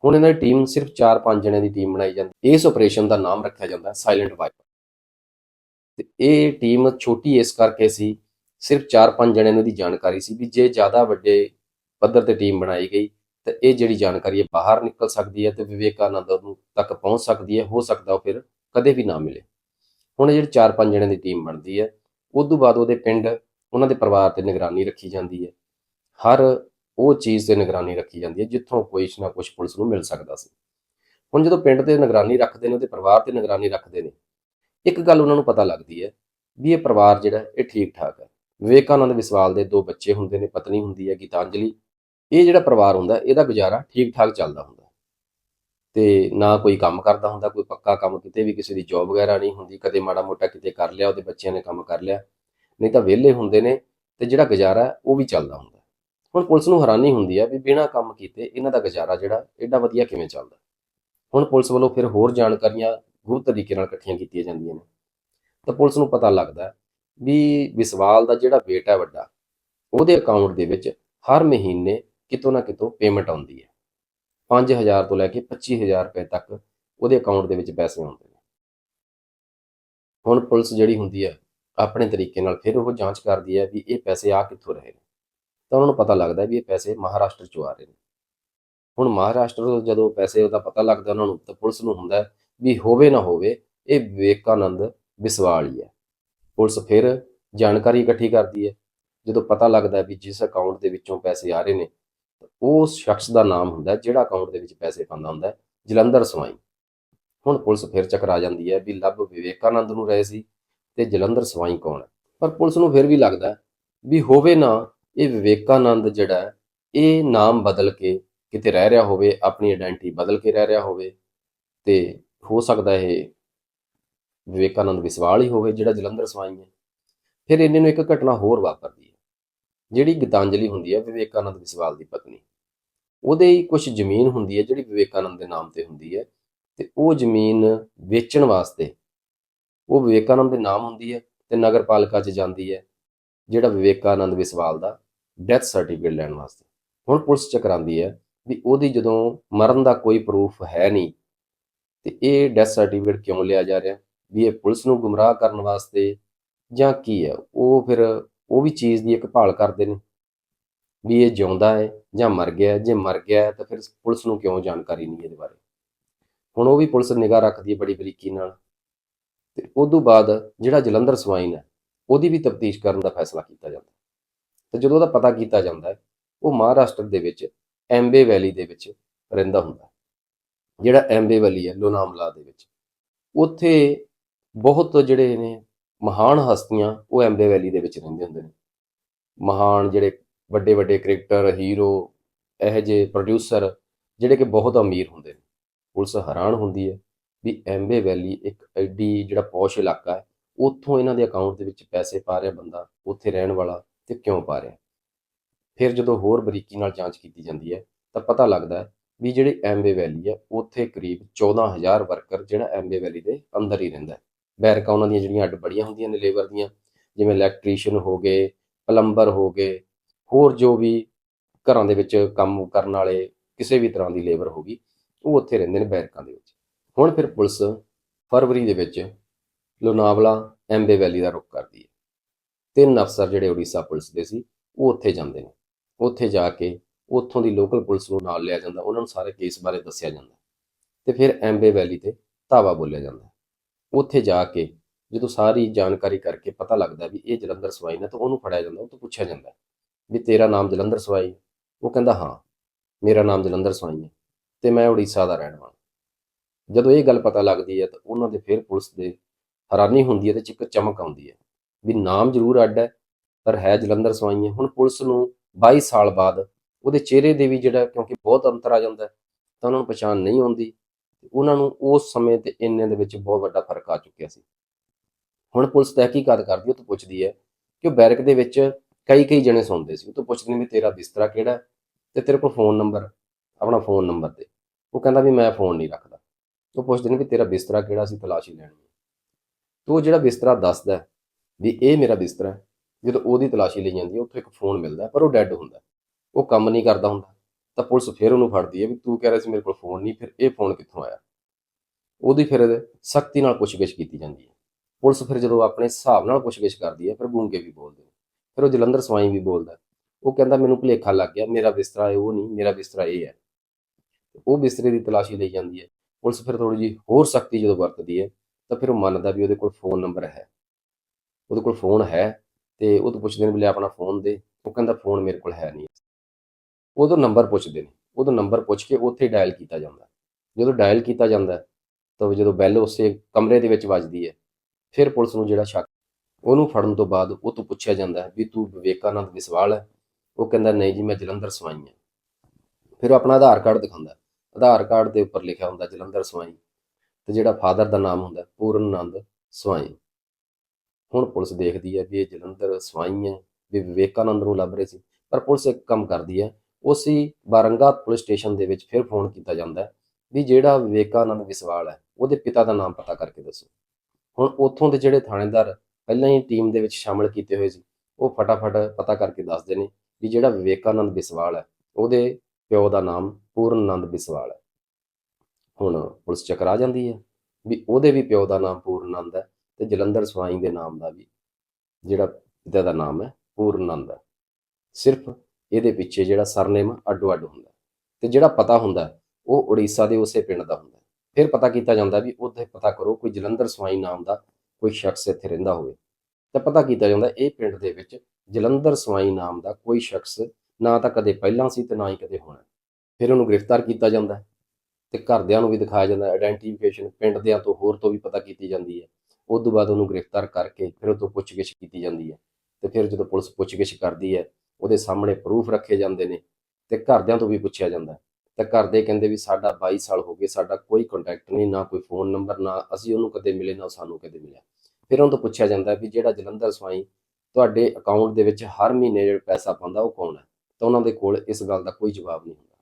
ਹੁਣ ਇਹਨਾਂ ਦੀ ਟੀਮ ਸਿਰਫ 4-5 ਜਣਿਆਂ ਦੀ ਟੀਮ ਬਣਾਈ ਜਾਂਦੀ ਇਸ ਆਪਰੇਸ਼ਨ ਦਾ ਨਾਮ ਰੱਖਿਆ ਜਾਂਦਾ ਸਾਇਲੈਂਟ ਵਾਈਪਰ ਤੇ ਇਹ ਟੀਮ ਛੋਟੀ ਇਸ ਕਰਕੇ ਸੀ, ਸਿਰਫ 4-5 ਜਣਿਆਂ ਨੂੰ ਦੀ ਜਾਣਕਾਰੀ ਸੀ ਵੀ ਜੇ ਜ਼ਿਆਦਾ ਵੱਡੇ ਪੱਧਰ ਤੇ ਟੀਮ ਬਣਾਈ ਗਈ, ਤਾਂ ਇਹ ਜਿਹੜੀ ਜਾਣਕਾਰੀ ਹੈ ਬਾਹਰ ਨਿਕਲ ਸਕਦੀ ਹੈ ਤੇ ਵਿਵੇਕਾਨੰਦ ਨੂੰ ਤੱਕ ਪਹੁੰਚ ਸਕਦੀ ਹੈ, ਹੋ ਸਕਦਾ ਉਹ ਫਿਰ ਕਦੇ ਵੀ ਨਾ ਮਿਲੇ। ਹੁਣ ਇਹ ਜਿਹੜੀ 4-5 ਜਣਿਆਂ ਦੀ ਟੀਮ ਬਣਦੀ ਹੈ ਉਸ ਤੋਂ ਬਾਅਦ ਉਹਦੇ ਪਿੰਡ, ਉਹਨਾਂ ਦੇ ਪਰਿਵਾਰ ਤੇ ਨਿਗਰਾਨੀ ਰੱਖੀ ਜਾਂਦੀ ਹੈ। ਹਰ ਉਹ ਚੀਜ਼ ਤੇ ਨਿਗਰਾਨੀ ਰੱਖੀ ਜਾਂਦੀ ਹੈ ਜਿੱਥੋਂ ਕੋਈ ਨਾ ਕੁਝ ਪੁਲਿਸ ਨੂੰ ਮਿਲ ਸਕਦਾ ਸੀ। ਹੁਣ ਜਦੋਂ ਪਿੰਡ ਤੇ ਨਿਗਰਾਨੀ ਰੱਖਦੇ ਨੇ, ਉਹਦੇ ਪਰਿਵਾਰ ਤੇ ਨਿਗਰਾਨੀ ਰੱਖਦੇ ਨੇ, ਇੱਕ ਗੱਲ ਉਹਨਾਂ ਨੂੰ ਪਤਾ ਲੱਗਦੀ ਹੈ ਵੀ ਇਹ ਪਰਿਵਾਰ ਜਿਹੜਾ, ਇਹ ਠੀਕ ਠਾਕ ਹੈ। ਵਿਵੇਕਾਨੰਦ ਵਿਸਵਾਲ ਦੇ ਦੋ ਬੱਚੇ ਹੁੰਦੇ ਨੇ, ਪਤਨੀ ਹੁੰਦੀ ਹੈ ਗੀਤਾਂਜਲੀ। ਇਹ ਜਿਹੜਾ ਪਰਿਵਾਰ ਹੁੰਦਾ, ਇਹਦਾ ਗੁਜ਼ਾਰਾ ਠੀਕ ਠਾਕ ਚੱਲਦਾ ਹੁੰਦਾ। ਤੇ ਨਾ ਕੋਈ ਕੰਮ ਕਰਦਾ ਹੁੰਦਾ, ਕੋਈ ਪੱਕਾ ਕੰਮ, ਕਿਤੇ ਵੀ ਕਿਸੇ ਦੀ ਜੌਬ ਵਗੈਰਾ ਨਹੀਂ ਹੁੰਦੀ, ਕਦੇ ਮਾੜਾ ਮੋਟਾ ਕਿਤੇ ਕਰ ਲਿਆ, ਉਹਦੇ ਬੱਚਿਆਂ ਨੇ ਕੰਮ ਕਰ ਲਿਆ। ਨਹੀਂ ਤਾਂ ਵਿਹਲੇ ਹੁੰਦੇ ਨੇ ਤੇ ਜਿਹੜਾ ਗੁਜ਼ਾਰਾ ਉਹ ਵੀ ਚੱਲਦਾ ਹੁੰਦਾ। ਹੁਣ ਪੁਲਿਸ ਨੂੰ ਹੈਰਾਨੀ ਹੁੰਦੀ ਹੈ ਵੀ ਬਿਨਾਂ ਕੰਮ ਕੀਤੇ ਇਹਨਾਂ ਦਾ ਗੁਜ਼ਾਰਾ ਜਿਹੜਾ ਐਡਾ ਵਧੀਆ ਕਿਵੇਂ ਚੱਲਦਾ? ਹੁਣ ਪੁਲਿਸ ਵੱਲੋਂ ਫਿਰ ਹੋਰ ਜਾਣਕਾਰੀਆਂ ਗੁਪਤ ਤਰੀਕੇ ਨਾਲ ਇਕੱਠੀਆਂ ਕੀਤੀਆਂ ਜਾਂਦੀਆਂ ਨੇ। ਤਾਂ ਪੁਲਿਸ ਨੂੰ ਪਤਾ ਲੱਗਦਾ ਵੀ ਵਿਸਵਾਲ ਦਾ ਜਿਹੜਾ ਬੇਟਾ ਵੱਡਾ, ਉਹਦੇ ਅਕਾਊਂਟ ਦੇ ਵਿੱਚ ਹਰ ਮਹੀਨੇ ਕਿਤੋਂ ਨਾ ਕਿਤੋਂ ਪੇਮੈਂਟ ਆਉਂਦੀ ਹੈ। 5000 ਤੋਂ ਲੈ ਕੇ 25000 ਰੁਪਏ ਤੱਕ ਉਹਦੇ ਅਕਾਊਂਟ ਦੇ ਵਿੱਚ ਪੈਸੇ ਆਉਂਦੇ ਨੇ। ਹੁਣ ਪੁਲਿਸ ਜਿਹੜੀ ਹੁੰਦੀ ਹੈ ਆਪਣੇ ਤਰੀਕੇ ਨਾਲ ਫਿਰ ਉਹ ਜਾਂਚ ਕਰਦੀ ਹੈ ਵੀ ਇਹ ਪੈਸੇ ਆ ਕਿੱਥੋਂ ਰਹੇ ਨੇ। ਤਾਂ ਉਹਨਾਂ ਨੂੰ ਪਤਾ ਲੱਗਦਾ ਵੀ ਇਹ ਪੈਸੇ ਮਹਾਰਾਸ਼ਟਰ ਚੋਂ ਆ ਰਹੇ ਨੇ। ਹੁਣ ਮਹਾਰਾਸ਼ਟਰ ਤੋਂ ਜਦੋਂ ਪੈਸੇ ਉਹਦਾ ਪਤਾ ਲੱਗਦਾ ਉਹਨਾਂ ਨੂੰ, ਤਾਂ ਪੁਲਿਸ ਨੂੰ ਹੁੰਦਾ ਵੀ ਹੋਵੇ ਨਾ ਹੋਵੇ, ਇਹ ਵਿਵੇਕਾਨੰਦ ਵਿਸਵਾਲ ਹੀ ਹੈ ਪੁਲਿਸ ਫਿਰ ਜਾਣਕਾਰੀ ਇਕੱਠੀ ਕਰਦੀ ਹੈ ਜਦੋਂ ਪਤਾ ਲੱਗਦਾ ਵੀ ਜਿਸ ਅਕਾਊਂਟ ਦੇ ਵਿੱਚੋਂ ਪੈਸੇ ਆ ਰਹੇ ਨੇ ਉਸ ਸ਼ਖਸ ਦਾ ਨਾਮ ਹੁੰਦਾ ਜਿਹੜਾ ਅਕਾਊਂਟ ਦੇ ਵਿੱਚ ਪੈਸੇ ਪਾਉਂਦਾ ਹੁੰਦਾ ਜਲੰਧਰ ਸਵਾਈ ਹੁਣ ਪੁਲਿਸ ਫਿਰ ਚਕਰਾ ਜਾਂਦੀ ਹੈ ਵੀ ਲੱਭ ਵਿਵੇਕਾਨੰਦ ਨੂੰ ਰਹੇ ਸੀ ਤੇ ਜਲੰਧਰ ਸਵਾਈ ਕੌਣ ਹੈ। ਪਰ ਪੁਲਿਸ ਨੂੰ ਫਿਰ ਵੀ ਲੱਗਦਾ ਵੀ ਹੋਵੇ ਨਾ, ਇਹ ਵਿਵੇਕਾਨੰਦ ਜਿਹੜਾ ਇਹ ਨਾਮ ਬਦਲ ਕੇ ਕਿਤੇ ਰਹਿ ਰਿਹਾ ਹੋਵੇ, ਆਪਣੀ ਆਇਡੈਂਟੀ ਬਦਲ ਕੇ ਰਹਿ ਰਿਹਾ ਹੋਵੇ ਤੇ ਹੋ ਸਕਦਾ ਇਹ ਵਿਵੇਕਾਨੰਦ ਵਿਸਵਾਲ ਹੀ ਹੋਵੇ ਜਿਹੜਾ ਜਲੰਧਰ ਸਵਾਈ ਹੈ। ਫਿਰ ਇਹਨੇ ਨੂੰ ਇੱਕ ਘਟਨਾ ਹੋਰ ਵਾਪਰਦੀ ਹੈ। ਜਿਹੜੀ ਗੀਤਾਂਜਲੀ ਹੁੰਦੀ ਹੈ ਵਿਵੇਕਾਨੰਦ ਵਿਸਵਾਲ ਦੀ ਪਤਨੀ, ਉਹਦੇ ਹੀ ਕੁਝ ਜ਼ਮੀਨ ਹੁੰਦੀ ਹੈ ਜਿਹੜੀ ਵਿਵੇਕਾਨੰਦ ਦੇ ਨਾਮ ਤੇ ਹੁੰਦੀ ਹੈ ਤੇ ਉਹ ਜ਼ਮੀਨ ਵੇਚਣ ਵਾਸਤੇ ਉਹ ਵਿਵੇਕਾਨੰਦ ਦੇ ਨਾਮ ਹੁੰਦੀ ਹੈ ਤੇ ਨਗਰਪਾਲਿਕਾ 'ਚ ਜਾਂਦੀ ਹੈ ਜਿਹੜਾ ਵਿਵੇਕਾਨੰਦ ਵਿਸਵਾਲ ਦਾ ਡੈਥ ਸਰਟੀਫਿਕੇਟ ਲੈਣ ਵਾਸਤੇ। ਹੁਣ ਪੁਲਿਸ ਚ ਚਕਰਾਂਦੀ ਹੈ ਵੀ ਉਹਦੀ ਜਦੋਂ ਮਰਨ ਦਾ ਕੋਈ ਪ੍ਰੂਫ ਹੈ ਨਹੀਂ ਤੇ ਇਹ ਡੈਥ ਸਰਟੀਫਿਕੇਟ ਕਿਉਂ ਲਿਆ ਜਾ ਰਿਹਾ? ਵੀ ਇਹ ਪੁਲਿਸ ਨੂੰ ਗੁੰਮਰਾਹ ਕਰਨ ਵਾਸਤੇ ਜਾਂ ਕੀ ਹੈ ਉਹ ਫਿਰ ਉਹ ਵੀ ਚੀਜ਼ ਦੀ ਇੱਕ ਭਾਲ ਕਰਦੇ ਨੇ ਵੀ ਇਹ ਜਿਉਂਦਾ ਹੈ ਜਾਂ ਮਰ ਗਿਆ ਜੇ ਮਰ ਗਿਆ ਹੈ ਤਾਂ ਫਿਰ ਪੁਲਿਸ ਨੂੰ ਕਿਉਂ ਜਾਣਕਾਰੀ ਨਹੀਂ ਇਹਦੇ ਬਾਰੇ? ਹੁਣ ਉਹ ਵੀ ਪੁਲਿਸ ਨਿਗਾਹ ਰੱਖਦੀ ਹੈ ਬੜੀ ਬਰੀਕੀ ਨਾਲ। ਤੇ ਉਸ ਤੋਂ ਬਾਅਦ ਜਿਹੜਾ ਜਲੰਧਰ ਸਵਾਈਨ ਹੈ, ਉਹਦੀ ਵੀ ਤਫਤੀਸ਼ ਕਰਨ ਦਾ ਫੈਸਲਾ ਕੀਤਾ ਜਾਂਦਾ ਤੇ ਜਦੋਂ ਉਹਦਾ ਪਤਾ ਕੀਤਾ ਜਾਂਦਾ ਉਹ ਮਹਾਰਾਸ਼ਟਰ ਦੇ ਵਿੱਚ ਐਂਬੇ ਵੈਲੀ ਦੇ ਵਿੱਚ ਰਹਿੰਦਾ ਹੁੰਦਾ ਹੈ। ਜਿਹੜਾ ਐਂਬੇ ਵੈਲੀ ਹੈ, ਲੋਨਾਮਲਾ ਦੇ ਵਿੱਚ। ਉੱਥੇ ਬਹੁਤ ਜਿਹੜੇ ਨੇ ਮਹਾਨ ਹਸਤੀਆਂ ਉਹ ਐਂਬੇ ਵੈਲੀ ਦੇ ਵਿੱਚ ਰਹਿੰਦੇ ਹੁੰਦੇ ਨੇ। ਮਹਾਨ ਜਿਹੜੇ ਵੱਡੇ ਵੱਡੇ ਕ੍ਰਿਕਟਰ, ਹੀਰੋ, ਇਹੋ ਜਿਹੇ ਪ੍ਰੋਡਿਊਸਰ ਜਿਹੜੇ ਕਿ ਬਹੁਤ ਅਮੀਰ ਹੁੰਦੇ ਨੇ। ਪੁਲਿਸ ਹੈਰਾਨ ਹੁੰਦੀ ਹੈ ਵੀ ਐਂਬੇ ਵੈਲੀ ਇੱਕ ਐਡੀ ਜਿਹੜਾ ਪੌਸ਼ ਇਲਾਕਾ ਹੈ, ਉੱਥੋਂ ਇਹਨਾਂ ਦੇ ਅਕਾਊਂਟ ਦੇ ਵਿੱਚ ਪੈਸੇ ਪਾ ਰਿਹਾ ਬੰਦਾ, ਉੱਥੇ ਰਹਿਣ ਵਾਲਾ ਤੇ ਕਿਉਂ ਪਾ ਰਿਹਾ? ਫਿਰ ਜਦੋਂ ਹੋਰ ਬਰੀਕੀ ਨਾਲ ਜਾਂਚ ਕੀਤੀ ਜਾਂਦੀ ਹੈ, ਤਾਂ ਪਤਾ ਲੱਗਦਾ ਹੈ ਵੀ ਜਿਹੜੀ ਐਂਬੇ ਵੈਲੀ ਹੈ, ਉੱਥੇ ਕਰੀਬ 14000 ਵਰਕਰ ਜਿਹੜਾ ਐਂਬੇ ਵੈਲੀ ਦੇ ਅੰਦਰ ਹੀ ਰਹਿੰਦਾ ਹੈ। ਬੈਰਕਾਂ ਉਹਨਾਂ ਦੀਆਂ ਜਿਹੜੀਆਂ ਅੱਡ ਬੜੀਆਂ ਹੁੰਦੀਆਂ ਨੇ ਲੇਬਰ ਦੀਆਂ, ਜਿਵੇਂ ਇਲੈਕਟ੍ਰੀਸ਼ੀਅਨ ਹੋ ਗਏ ਪਲੰਬਰ ਹੋ ਗਏ, ਹੋਰ ਜੋ ਵੀ ਘਰਾਂ ਦੇ ਵਿੱਚ ਕੰਮ ਕਰਨ ਵਾਲੇ ਕਿਸੇ ਵੀ ਤਰ੍ਹਾਂ ਦੀ ਲੇਬਰ ਹੋਗੀ ਉਹ ਉੱਥੇ ਰਹਿੰਦੇ ਨੇ ਬੈਰਕਾਂ ਦੇ ਵਿੱਚ। ਹੁਣ ਫਿਰ ਪੁਲਿਸ ਫਰਵਰੀ ਦੇ ਵਿੱਚ ਲੋਨਾਵਲਾ ਐਂਬੇ ਵੈਲੀ ਦਾ ਰੁਖ ਕਰਦੀ ਹੈ। ਤਿੰਨ ਅਫਸਰ ਜਿਹੜੇ ਉੜੀਸਾ ਪੁਲਿਸ ਦੇ ਸੀ, ਉਹ ਉੱਥੇ ਜਾਂਦੇ ਨੇ। ਉੱਥੇ ਜਾ ਕੇ ਉੱਥੋਂ ਦੀ ਲੋਕਲ ਪੁਲਿਸ ਨੂੰ ਨਾਲ ਲਿਆ ਜਾਂਦਾ, ਉਹਨਾਂ ਨੂੰ ਸਾਰੇ ਕੇਸ ਬਾਰੇ ਦੱਸਿਆ ਜਾਂਦਾ। ਤੇ ਫਿਰ ਐਂਬੇ ਵੈਲੀ ਤੇ ਧਾਵਾ ਬੋਲਿਆ ਜਾਂਦਾ। ਉੱਥੇ ਜਾ ਕੇ ਜਦੋਂ ਸਾਰੀ ਜਾਣਕਾਰੀ ਕਰਕੇ ਪਤਾ ਲੱਗਦਾ ਵੀ ਇਹ ਜਲੰਧਰ ਸਵਾਈ ਨੇ ਤਾਂ ਉਹਨੂੰ ਫੜਿਆ ਜਾਂਦਾ, ਉਹ ਤੋਂ ਪੁੱਛਿਆ ਜਾਂਦਾ ਵੀ ਤੇਰਾ ਨਾਮ ਜਲੰਧਰ ਸਵਾਈ ਹੈ? ਉਹ ਕਹਿੰਦਾ, ਹਾਂ, ਮੇਰਾ ਨਾਮ ਜਲੰਧਰ ਸਵਾਈ ਹੈ ਤੇ ਮੈਂ ਉੜੀਸਾ ਦਾ ਰਹਿਣ ਵਾਲਾ ਜਦੋਂ ਇਹ ਗੱਲ ਪਤਾ ਲੱਗਦੀ ਹੈ ਤਾਂ ਉਹਨਾਂ ਦੇ ਫਿਰ ਪੁਲਿਸ ਦੇ ਹੈਰਾਨੀ ਹੁੰਦੀ ਹੈ ਤੇ ਚਿੱਕ ਚਮਕ ਆਉਂਦੀ ਹੈ ਵੀ ਨਾਮ ਜ਼ਰੂਰ ਅੱਡ ਹੈ, ਪਰ ਹੈ ਜਲੰਧਰ ਸਵਾਈ ਹੈ। ਹੁਣ ਪੁਲਿਸ ਨੂੰ 22 ਸਾਲ ਬਾਅਦ ਉਹਦੇ ਚਿਹਰੇ ਦੇ ਵੀ ਜਿਹੜਾ ਕਿਉਂਕਿ ਬਹੁਤ ਅੰਤਰ ਆ ਜਾਂਦਾ ਤਾਂ ਉਹਨਾਂ ਨੂੰ ਪਛਾਣ ਨਹੀਂ ਆਉਂਦੀ। ਉਹਨਾਂ ਨੂੰ ਉਸ ਸਮੇਂ ਤੇ ਇੰਨੇ ਦੇ ਵਿੱਚ ਬਹੁਤ ਵੱਡਾ ਫ਼ਰਕ ਆ ਚੁੱਕਿਆ ਸੀ। ਹੁਣ ਪੁਲਿਸ ਤਹਿਕੀਕਾਤ ਕਰਦੀ ਉਹ ਤੋਂ ਪੁੱਛਦੀ ਹੈ ਕਿ ਉਹ ਬੈਰਕ ਦੇ ਵਿੱਚ ਕਈ ਕਈ ਜਣੇ ਸੌਂਦੇ ਸੀ। ਉਹ ਤੋਂ ਪੁੱਛਦੇ ਨੇ ਵੀ ਤੇਰਾ ਬਿਸਤਰਾ ਕਿਹੜਾ ਹੈ ਤੇ ਤੇਰੇ ਕੋਲ ਫੋਨ ਨੰਬਰ, ਆਪਣਾ ਫੋਨ ਨੰਬਰ ਦੇ। ਉਹ ਕਹਿੰਦਾ ਵੀ ਮੈਂ ਫੋਨ ਨਹੀਂ ਰੱਖਦਾ। ਉਹ ਪੁੱਛਦੇ ਨੇ ਵੀ ਤੇਰਾ ਬਿਸਤਰਾ ਕਿਹੜਾ ਸੀ ਤਲਾਸ਼ੀ ਲੈਣੀ ਹੈ। ਤੇ ਉਹ ਜਿਹੜਾ ਬਿਸਤਰਾ ਦੱਸਦਾ ਵੀ ਇਹ ਮੇਰਾ ਬਿਸਤਰਾ ਜਦੋਂ ਉਹਦੀ ਤਲਾਸ਼ੀ ਲਈ ਜਾਂਦੀ ਹੈ, ਉੱਥੇ ਇੱਕ ਫੋਨ ਮਿਲਦਾ ਪਰ ਉਹ ਡੈੱਡ ਹੁੰਦਾ ਉਹ ਕੰਮ ਨਹੀਂ ਕਰਦਾ ਹੁੰਦਾ। ਤਾਂ ਪੁਲਿਸ ਫਿਰ ਉਹਨੂੰ ਫੜਦੀ ਹੈ ਵੀ ਤੂੰ ਕਹਿ ਰਿਹਾ ਸੀ ਮੇਰੇ ਕੋਲ ਫੋਨ ਨਹੀਂ, ਫਿਰ ਇਹ ਫੋਨ ਕਿੱਥੋਂ ਆਇਆ? ਉਹਦੀ ਫਿਰ ਸਖਤੀ ਨਾਲ ਪੁੱਛਗਿੱਛ ਕੀਤੀ ਜਾਂਦੀ ਹੈ। ਪੁਲਿਸ ਫਿਰ ਜਦੋਂ ਆਪਣੇ ਹਿਸਾਬ ਨਾਲ ਪੁੱਛਗਿੱਛ ਕਰਦੀ ਹੈ, ਫਿਰ ਗੂੰਗੇ ਵੀ ਬੋਲਦੇ ਨੇ। ਫਿਰ ਉਹ ਜਲੰਧਰ ਸਵਾਈ ਵੀ ਬੋਲਦਾ। ਉਹ ਕਹਿੰਦਾ, ਮੈਨੂੰ ਭੁਲੇਖਾ ਲੱਗ ਗਿਆ, ਮੇਰਾ ਬਿਸਤਰਾ ਇਹ ਉਹ ਨਹੀਂ, ਮੇਰਾ ਬਿਸਤਰਾ ਇਹ ਹੈ। ਉਹ ਬਿਸਤਰੇ ਦੀ ਤਲਾਸ਼ੀ ਲਈ ਜਾਂਦੀ ਹੈ। ਪੁਲਿਸ ਫਿਰ ਥੋੜੀ ਜੀ ਹੋਰ ਸਖਤੀ ਜਦੋਂ ਵਰਤਦੀ ਹੈ, ਤਾਂ ਫਿਰ ਉਹ ਮੰਨਦਾ ਵੀ ਉਹਦੇ ਕੋਲ ਫੋਨ ਨੰਬਰ ਹੈ। ਉਹਦੇ ਕੋਲ ਫੋਨ ਹੈ ਤੇ ਉਹ ਤੋਂ ਪੁੱਛਦੇ ਨੇ ਵੀ ਲੈ ਆਪਣਾ ਫੋਨ ਦੇ। ਉਹ ਕਹਿੰਦਾ, ਫੋਨ ਮੇਰੇ ਕੋਲ ਹੈ ਨਹੀਂ। ਉਦੋਂ ਨੰਬਰ ਪੁੱਛਦੇ ਨੇ, ਉਦੋਂ ਨੰਬਰ ਪੁੱਛ ਕੇ ਉੱਥੇ ਡਾਇਲ ਕੀਤਾ ਜਾਂਦਾ। ਜਦੋਂ ਡਾਇਲ ਕੀਤਾ ਜਾਂਦਾ, ਤਾਂ ਜਦੋਂ ਬੈਲ ਉਸੇ ਕਮਰੇ ਦੇ ਵਿੱਚ ਵੱਜਦੀ ਹੈ, ਫਿਰ ਪੁਲਿਸ ਨੂੰ ਜਿਹੜਾ ਸ਼ੱਕ, ਉਹਨੂੰ ਫੜਨ ਤੋਂ ਬਾਅਦ ਉਹ ਤੋਂ ਪੁੱਛਿਆ ਜਾਂਦਾ ਵੀ ਤੂੰ ਵਿਵੇਕਾਨੰਦ ਵਿਸਵਾਲ ਹੈ? ਉਹ ਕਹਿੰਦਾ, ਨਹੀਂ ਜੀ, ਮੈਂ ਜਲੰਧਰ ਸਵਾਈ ਹਾਂ। ਫਿਰ ਉਹ ਆਪਣਾ ਆਧਾਰ ਕਾਰਡ ਦਿਖਾਉਂਦਾ। ਆਧਾਰ ਕਾਰਡ ਦੇ ਉੱਪਰ ਲਿਖਿਆ ਹੁੰਦਾ, ਜਲੰਧਰ ਸਵਾਈ। ਤੇ ਜਿਹੜਾ ਫਾਦਰ ਦਾ ਨਾਮ ਹੁੰਦਾ ਪੂਰਨ ਆਨੰਦ ਸਵਾਈ। ਹੁਣ ਪੁਲਿਸ ਦੇਖਦੀ ਹੈ ਵੀ ਇਹ ਜਲੰਧਰ ਸਵਾਈ ਹੈ, ਵੀ ਵਿਵੇਕਾਨੰਦ ਨੂੰ ਲੱਭ ਰਹੇ ਸੀ। ਪਰ ਪੁਲਿਸ ਇੱਕ ਕੰਮ ਕਰਦੀ ਹੈ ਉਸੇ ਬਾਰੰਗਾ ਪੁਲਿਸ ਸਟੇਸ਼ਨ ਦੇ ਵਿੱਚ ਫਿਰ ਫੋਨ ਕੀਤਾ ਜਾਂਦਾ ਵੀ ਜਿਹੜਾ ਵਿਵੇਕਾਨੰਦ ਵਿਸਵਾਲ ਹੈ, ਉਹਦੇ ਪਿਤਾ ਦਾ ਨਾਮ ਪਤਾ ਕਰਕੇ ਦੱਸੋ। ਹੁਣ ਉੱਥੋਂ ਦੇ ਜਿਹੜੇ ਥਾਣੇਦਾਰ ਪਹਿਲਾਂ ਹੀ ਟੀਮ ਦੇ ਵਿੱਚ ਸ਼ਾਮਲ ਕੀਤੇ ਹੋਏ ਸੀ, ਉਹ ਫਟਾਫਟ ਪਤਾ ਕਰਕੇ ਦੱਸਦੇ ਨੇ ਵੀ ਜਿਹੜਾ ਵਿਵੇਕਾਨੰਦ ਵਿਸਵਾਲ ਹੈ, ਉਹਦੇ ਪਿਓ ਦਾ ਨਾਮ ਪੂਰਨ ਆਨੰਦ ਵਿਸਵਾਲ ਹੈ। ਹੁਣ ਪੁਲਿਸ ਚੱਕਰ ਆ ਜਾਂਦੀ ਹੈ ਵੀ ਉਹਦੇ ਵੀ ਪਿਓ ਦਾ ਨਾਮ ਪੂਰਨ ਆਨੰਦ ਹੈ ਤੇ ਜਲੰਧਰ ਸਵਾਈ ਦੇ ਨਾਮ ਦਾ ਵੀ ਜਿਹੜਾ ਪਿਤਾ ਦਾ ਨਾਮ ਹੈ ਪੂਰਨ ਆਨੰਦ ਹੈ। ਸਿਰਫ ਇਹਦੇ ਪਿੱਛੇ ਜਿਹੜਾ ਸਰਨੇਮ ਅੱਡੋ ਅੱਡ ਹੁੰਦਾ ਹੈ। ਤੇ ਜਿਹੜਾ ਪਤਾ ਹੁੰਦਾ ਉਹ ਉੜੀਸਾ ਦੇ ਉਸੇ ਪਿੰਡ ਦਾ ਹੁੰਦਾ ਫਿਰ ਪਤਾ ਕੀਤਾ ਜਾਂਦਾ ਵੀ ਉੱਥੇ ਪਤਾ ਕਰੋ ਕੋਈ ਜਲੰਧਰ ਸਵਾਈ ਨਾਮ ਦਾ ਕੋਈ ਸ਼ਖਸ ਇੱਥੇ ਰਹਿੰਦਾ ਹੋਵੇ। ਤਾਂ ਪਤਾ ਕੀਤਾ ਜਾਂਦਾ ਇਹ ਪਿੰਡ ਦੇ ਵਿੱਚ ਜਲੰਧਰ ਸਵਾਈ ਨਾਮ ਦਾ ਕੋਈ ਸ਼ਖਸ ਨਾ ਤਾਂ ਕਦੇ ਪਹਿਲਾਂ ਸੀ ਤੇ ਨਾ ਹੀ ਕਦੇ ਹੋਣਾ ਫਿਰ ਉਹਨੂੰ ਗ੍ਰਿਫਤਾਰ ਕੀਤਾ ਜਾਂਦਾ ਹੈ ਤੇ ਘਰਦਿਆਂ ਨੂੰ ਵੀ ਦਿਖਾਇਆ ਜਾਂਦਾ ਆਇਡੈਂਟੀਫਿਕੇਸ਼ਨ ਪਿੰਡ ਦਿਆਂ ਤੋਂ ਹੋਰ ਤੋਂ ਵੀ ਪਤਾ ਕੀਤੀ ਜਾਂਦੀ ਹੈ। ਉਸ ਤੋਂ ਬਾਅਦ ਉਹਨੂੰ ਗ੍ਰਿਫਤਾਰ ਕਰਕੇ ਫਿਰ ਉਹ ਤੋਂ ਪੁੱਛਗਿੱਛ ਕੀਤੀ ਜਾਂਦੀ ਹੈ। ਤੇ ਫਿਰ ਜਦੋਂ ਪੁਲਿਸ ਪੁੱਛਗਿੱਛ ਕਰਦੀ ਹੈ ਉਹਦੇ ਸਾਹਮਣੇ ਪ੍ਰੂਫ ਰੱਖੇ ਜਾਂਦੇ ਨੇ ਤੇ ਘਰਦਿਆਂ ਤੋਂ ਵੀ ਪੁੱਛਿਆ ਜਾਂਦਾ। ਹੈ। ਤਾਂ ਘਰਦੇ ਕਹਿੰਦੇ ਵੀ ਸਾਡਾ 22 ਸਾਲ ਹੋ ਗਏ, ਸਾਡਾ ਕੋਈ ਕੰਟੈਕਟ ਨਹੀਂ, ਨਾ ਕੋਈ ਫੋਨ ਨੰਬਰ ਨਾ ਅਸੀਂ ਉਹਨੂੰ ਕਦੇ ਮਿਲੇ, ਨਾ ਉਹ ਸਾਨੂੰ ਕਦੇ ਮਿਲਿਆ। ਫਿਰ ਉਹਨਾਂ ਤੋਂ ਪੁੱਛਿਆ ਜਾਂਦਾ ਵੀ ਜਿਹੜਾ ਜਲੰਧਰ ਸਵਾਈ ਤੁਹਾਡੇ ਅਕਾਊਂਟ ਦੇ ਵਿੱਚ ਹਰ ਮਹੀਨੇ ਜਿਹੜਾ ਪੈਸਾ ਪਾਉਂਦਾ ਉਹ ਕੌਣ ਹੈ? ਤਾਂ ਉਹਨਾਂ ਦੇ ਕੋਲ ਇਸ ਗੱਲ ਦਾ ਕੋਈ ਜਵਾਬ ਨਹੀਂ ਹੁੰਦਾ।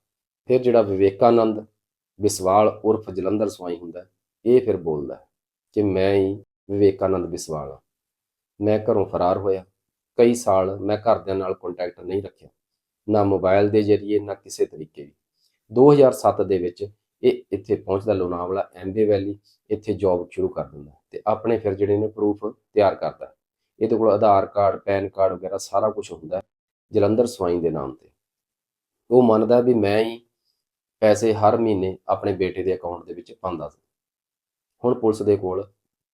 ਫਿਰ ਜਿਹੜਾ ਵਿਵੇਕਾਨੰਦ ਬਿਸਵਾਲ ਉਰਫ ਜਲੰਧਰ ਸਵਾਈ ਹੁੰਦਾ ਇਹ ਫਿਰ ਬੋਲਦਾ ਕਿ ਮੈਂ ਹੀ ਵਿਵੇਕਾਨੰਦ ਬਿਸਵਾਲ ਹਾਂ। ਮੈਂ ਘਰੋਂ ਫਰਾਰ ਹੋਇਆ। ਕਈ ਸਾਲ ਮੈਂ ਘਰਦਿਆਂ ਨਾਲ ਕੰਟੈਕਟ ਨਹੀਂ ਰੱਖਿਆ, ਨਾ ਮੋਬਾਈਲ ਦੇ ਜ਼ਰੀਏ, ਨਾ ਕਿਸੇ ਤਰੀਕੇ ਵੀ। 2007 ਦੇ ਵਿੱਚ ਇਹ ਇੱਥੇ ਪਹੁੰਚਦਾ ਲੋਨਾਵਲਾ ਐਮਬੀ ਵੈਲੀ, ਇੱਥੇ ਜੌਬ ਸ਼ੁਰੂ ਕਰ ਦਿੰਦਾ ਤੇ ਆਪਣੇ ਫਿਰ ਜਿਹੜੇ ਨੇ ਪ੍ਰੂਫ ਤਿਆਰ ਕਰਦਾ। ਇਹਦੇ ਕੋਲ ਆਧਾਰ ਕਾਰਡ, ਪੈਨ ਕਾਰਡ ਵਗੈਰਾ ਸਾਰਾ ਕੁਝ ਹੁੰਦਾ ਜਲੰਧਰ ਸਵਾਈ ਦੇ ਨਾਮ ਤੇ। ਉਹ ਮੰਨਦਾ ਵੀ ਮੈਂ ਹੀ ਪੈਸੇ ਹਰ ਮਹੀਨੇ ਆਪਣੇ ਬੇਟੇ ਦੇ ਅਕਾਊਂਟ ਦੇ ਵਿੱਚ ਪਾਉਂਦਾ ਸੀ। ਹੁਣ ਪੁਲਿਸ ਦੇ ਕੋਲ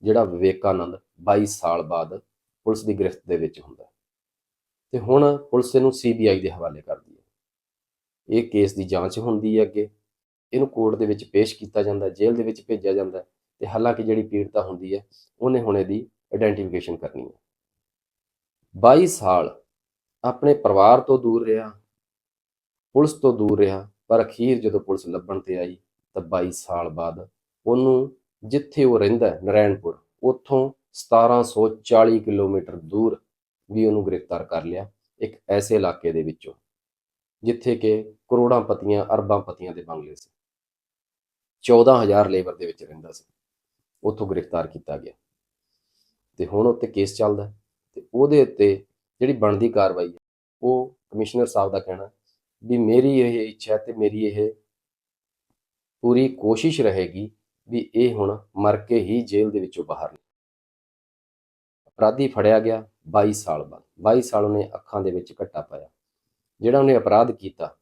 ਜਿਹੜਾ ਵਿਵੇਕਾਨੰਦ 22 ਸਾਲ ਬਾਅਦ ਪੁਲਿਸ ਦੀ ਗ੍ਰਿਫਤ ਦੇ ਵਿੱਚ ਹੁੰਦਾ। ਤੇ ਹੁਣ ਪੁਲਿਸ ਇਹਨੂੰ ਸੀਬੀਆਈ ਦੇ ਹਵਾਲੇ ਕਰਦੀ ਹੈ। ਇਹ ਕੇਸ ਦੀ ਜਾਂਚ ਹੁੰਦੀ ਹੈ ਅੱਗੇ। ਇਹਨੂੰ ਕੋਰਟ ਦੇ ਵਿੱਚ ਪੇਸ਼ ਕੀਤਾ ਜਾਂਦਾ ਜੇਲ੍ਹ ਦੇ ਵਿੱਚ ਭੇਜਿਆ ਜਾਂਦਾ ਹੈ ਤੇ ਹਾਲਾਂਕਿ ਜਿਹੜੀ ਪੀੜਤਾ ਹੁੰਦੀ ਹੈ ਉਹਨੇ ਹੁਣ ਇਹਦੀ ਆਇਡੈਂਟੀਫਿਕੇਸ਼ਨ ਕਰਨੀ ਹੈ। 22 ਸਾਲ ਆਪਣੇ ਪਰਿਵਾਰ ਤੋਂ ਦੂਰ ਰਿਹਾ ਪੁਲਿਸ ਤੋਂ ਦੂਰ ਰਿਹਾ ਪਰ ਅਖੀਰ ਜਦੋਂ ਪੁਲਿਸ ਲੱਭਣ ਤੇ ਆਈ ਤਾਂ 22 ਸਾਲ ਬਾਅਦ ਉਹਨੂੰ ਜਿੱਥੇ ਉਹ ਰਹਿੰਦਾ ਹੈ, ਨਰੈਣਪੁਰ ਉੱਥੋਂ 1740 ਕਿਲੋਮੀਟਰ ਦੂਰ ਵੀ ਉਹਨੂੰ ਗ੍ਰਿਫਤਾਰ ਕਰ ਲਿਆ ਇੱਕ ਐਸੇ ਇਲਾਕੇ ਦੇ ਵਿੱਚੋਂ, ਜਿੱਥੇ ਕਿ ਕਰੋੜਾਂ ਪਤੀਆਂ, ਅਰਬਾਂ ਪਤੀਆਂ ਦੇ ਬੰਗਲੇ ਸੀ। 14000 ਲੇਬਰ ਦੇ ਵਿੱਚ ਰਹਿੰਦਾ ਸੀ। ਉੱਥੋਂ ਗ੍ਰਿਫਤਾਰ ਕੀਤਾ ਗਿਆ। ਤੇ ਹੁਣ ਉੱਤੇ ਕੇਸ ਚੱਲਦਾ ਤੇ ਉਹਦੇ ਉੱਤੇ ਜਿਹੜੀ ਬਣਦੀ ਕਾਰਵਾਈ ਹੈ, ਉਹ ਕਮਿਸ਼ਨਰ ਸਾਹਿਬ ਦਾ ਕਹਿਣਾ ਵੀ ਮੇਰੀ ਇਹ ਇੱਛਾ ਤੇ ਮੇਰੀ ਇਹ ਪੂਰੀ ਕੋਸ਼ਿਸ਼ ਰਹੇਗੀ ਵੀ ਇਹ ਹੁਣ ਮਰ ਕੇ ਹੀ ਜੇਲ੍ਹ ਦੇ ਵਿੱਚੋਂ ਬਾਹਰ ਨਿਕਲੇ। ਅਪਰਾਧੀ ਫੜਿਆ ਗਿਆ 22 ਸਾਲ ਬਾਅਦ 22 ਸਾਲ ਉਹਨੇ ਅੱਖਾਂ ਦੇ ਵਿੱਚ ਘੱਟਾ ਪਾਇਆ। ਜਿਹੜਾ ਉਹਨੇ ਅਪਰਾਧ ਕੀਤਾ,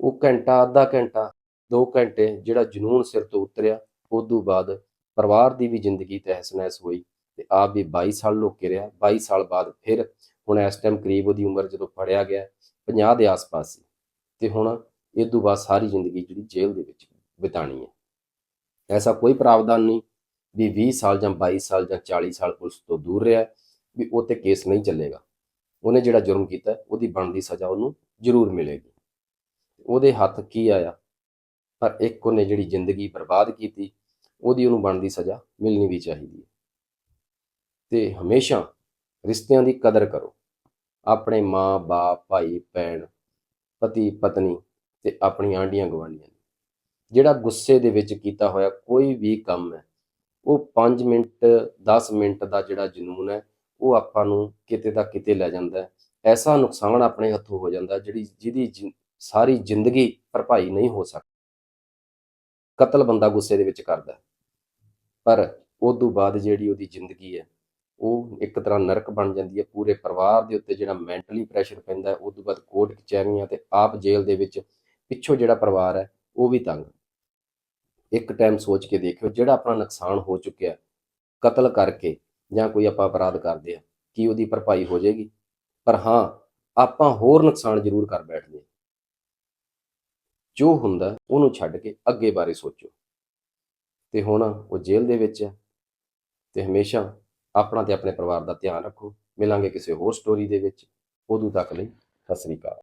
ਉਹ ਘੰਟਾ, ਅੱਧਾ ਘੰਟਾ 2 ਘੰਟੇ ਜਿਹੜਾ ਜਨੂਨ ਸਿਰ ਤੋਂ ਉਤਰਿਆ ਉਸ ਤੋਂ ਬਾਅਦ ਪਰਿਵਾਰ ਦੀ ਵੀ ਜ਼ਿੰਦਗੀ ਤਹਿਸ ਨਹਿਸ ਹੋਈ ਤੇ ਆਪ ਵੀ 22 ਸਾਲ ਲੁੱਕੇ ਰਿਹਾ। 22 ਸਾਲ ਬਾਅਦ ਫਿਰ ਹੁਣ ਇਸ ਟਾਈਮ ਕਰੀਬ ਉਹਦੀ ਉਮਰ ਜਦੋਂ ਫੜਿਆ ਗਿਆ 50 ਦੇ ਆਸ-ਪਾਸ ਸੀ ਤੇ ਹੁਣ ਇਹ ਤੋਂ ਬਾਅਦ ਸਾਰੀ ਜ਼ਿੰਦਗੀ ਜਿਹੜੀ ਜੇਲ੍ਹ ਦੇ ਵਿੱਚ ਬਿਤਾਣੀ ਹੈ। ਐਸਾ ਕੋਈ ਪ੍ਰਾਵਧਾਨ ਨਹੀਂ ਵੀ 20 ਸਾਲ ਜਾਂ 22 ਸਾਲ ਜਾਂ 40 ਸਾਲ ਪੁਲਿਸ ਤੋਂ ਦੂਰ ਰਿਹਾ। ਵੀ ਉਹ ਤੇ ਕੇਸ ਨਹੀਂ ਚੱਲੇਗਾ। ਉਹਨੇ ਜਿਹੜਾ ਜੁਰਮ ਕੀਤਾ, ਉਹਦੀ ਬਣਦੀ ਸਜ਼ਾ ਉਹਨੂੰ ਜ਼ਰੂਰ ਮਿਲੇਗੀ। ਉਹਦੇ ਹੱਥ ਕੀ ਆਇਆ? ਪਰ ਇੱਕ ਉਹਨੇ ਜਿਹੜੀ ਜ਼ਿੰਦਗੀ ਬਰਬਾਦ ਕੀਤੀ, ਉਹਦੀ ਉਹਨੂੰ ਬਣਦੀ ਸਜ਼ਾ ਮਿਲਣੀ ਵੀ ਚਾਹੀਦੀ ਹੈ। ਤੇ ਹਮੇਸ਼ਾ ਰਿਸ਼ਤਿਆਂ ਦੀ ਕਦਰ ਕਰੋ। ਆਪਣੇ ਮਾਂ, ਬਾਪ, ਭਾਈ, ਭੈਣ, ਪਤੀ, ਪਤਨੀ ਤੇ ਆਪਣੀ ਆਂਢੀਆਂ ਗੁਆਂਢੀਆਂ ਦੀ ਜਿਹੜਾ ਗੁੱਸੇ ਦੇ ਵਿੱਚ ਕੀਤਾ ਹੋਇਆ ਕੋਈ ਵੀ ਕੰਮ ਹੈ, ਉਹ 5 ਮਿੰਟ 10 ਮਿੰਟ ਦਾ ਜਿਹੜਾ ਜਨੂਨ ਹੈ ਉਹ ਆਪਾਂ ਨੂੰ ਕਿਤੇ ਦਾ ਕਿਤੇ ਲੈ ਜਾਂਦਾ ਐਸਾ ਨੁਕਸਾਨ ਆਪਣੇ ਹੱਥੋਂ ਹੋ ਜਾਂਦਾ ਜਿਹੜੀ ਜਿਹਦੀ ਜਿ- ਸਾਰੀ ਜ਼ਿੰਦਗੀ ਭਰਪਾਈ ਨਹੀਂ ਹੋ ਸਕਦੀ ਕਤਲ ਬੰਦਾ ਗੁੱਸੇ ਦੇ ਵਿੱਚ ਕਰਦਾ ਪਰ ਉਸ ਤੋਂ ਬਾਅਦ ਜਿਹੜੀ ਉਹਦੀ ਜ਼ਿੰਦਗੀ ਹੈ, ਉਹ ਇੱਕ ਤਰ੍ਹਾਂ ਨਰਕ ਬਣ ਜਾਂਦੀ ਹੈ। ਪੂਰੇ ਪਰਿਵਾਰ ਦੇ ਉੱਤੇ ਜਿਹੜਾ ਮੈਂਟਲੀ ਪ੍ਰੈਸ਼ਰ ਪੈਂਦਾ ਹੈ ਉਸ ਤੋਂ ਬਾਅਦ ਕੋਰਟ ਕਚਹਿਰੀਆਂ ਤੇ ਆਪ ਜੇਲ੍ਹ ਦੇ ਵਿੱਚ ਪਿੱਛੋਂ ਜਿਹੜਾ ਪਰਿਵਾਰ ਹੈ, ਉਹ ਵੀ ਤੰਗ ਇੱਕ ਟਾਈਮ ਸੋਚ ਕੇ ਦੇਖਿਓ, ਜਿਹੜਾ ਆਪਣਾ ਨੁਕਸਾਨ ਹੋ ਚੁੱਕਿਆ ਕਤਲ ਕਰਕੇ ਜਾਂ ਕੋਈ ਆਪਾਂ ਅਪਰਾਧ ਕਰਦੇ ਆ, ਕੀ ਉਹਦੀ ਭਰਪਾਈ ਹੋ ਜਾਏਗੀ? ਪਰ ਹਾਂ, ਆਪਾਂ ਹੋਰ ਨੁਕਸਾਨ ਜ਼ਰੂਰ ਕਰ ਬੈਠਦੇ ਹਾਂ। ਜੋ ਹੁੰਦਾ, ਉਹਨੂੰ ਛੱਡ ਕੇ ਅੱਗੇ ਬਾਰੇ ਸੋਚੋ। ਤੇ ਹੁਣ ਉਹ ਜੇਲ੍ਹ ਦੇ ਵਿੱਚ ਹੈ ਤੇ ਹਮੇਸ਼ਾ ਆਪਣਾ ਤੇ ਆਪਣੇ ਪਰਿਵਾਰ ਦਾ ਧਿਆਨ ਰੱਖੋ। ਮਿਲਾਂਗੇ ਕਿਸੇ ਹੋਰ ਸਟੋਰੀ ਦੇ ਵਿੱਚ। ਉਦੋਂ ਤੱਕ ਲਈ ਸਤਿ ਸ੍ਰੀ ਅਕਾਲ।